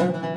Müzik